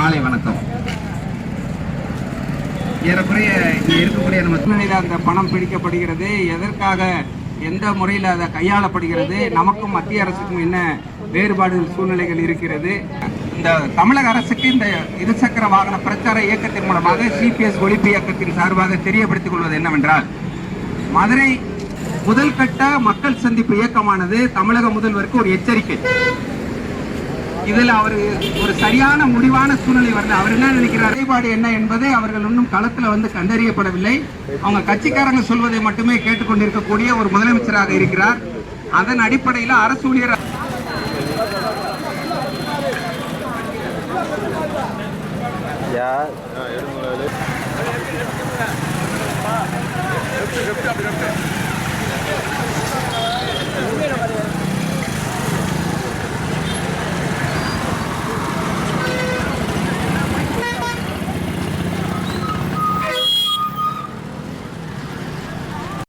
மாலை வணக்கம். ஏறக்குறைய இங்கே இருக்கக்கூடிய நம்ம சூழ்நிலையில் அந்த பணம் பிடிக்கப்படுகிறது. எதற்காக எந்த முறையில் அதை கையாளப்படுகிறது? நமக்கும் மத்திய அரசுக்கும் என்ன வேறுபாடு சூழ்நிலைகள் இருக்கிறது? இந்த தமிழக அரசுக்கு இந்த இருசக்கர வாகன பிரச்சார இயக்கத்தின் மூலமாக சிபிஎஸ் ஒழிப்பு இயக்கத்தின் சார்பாக தெரியப்படுத்திக் கொள்வது என்னவென்றால் மதுரை முதல் கட்ட மக்கள் சந்திப்பு இயக்கமானது தமிழக முதல்வருக்கு ஒரு எச்சரிக்கை. இதில் அவர் ஒரு சரியான முடிவான சூழ்நிலை வருது அவர் என்ன நினைக்கிறார்? குறைபாடு என்ன என்பதை அவர்கள் இன்னும் களத்தில் வந்து கண்டறியப்படவில்லை. அவங்க கட்சிக்காரங்க சொல்வதை மட்டுமே கேட்டுக்கொண்டிருக்கக்கூடிய ஒரு முதலமைச்சராக இருக்கிறார். அதன் அடிப்படையில் அரசு ஊழியர் या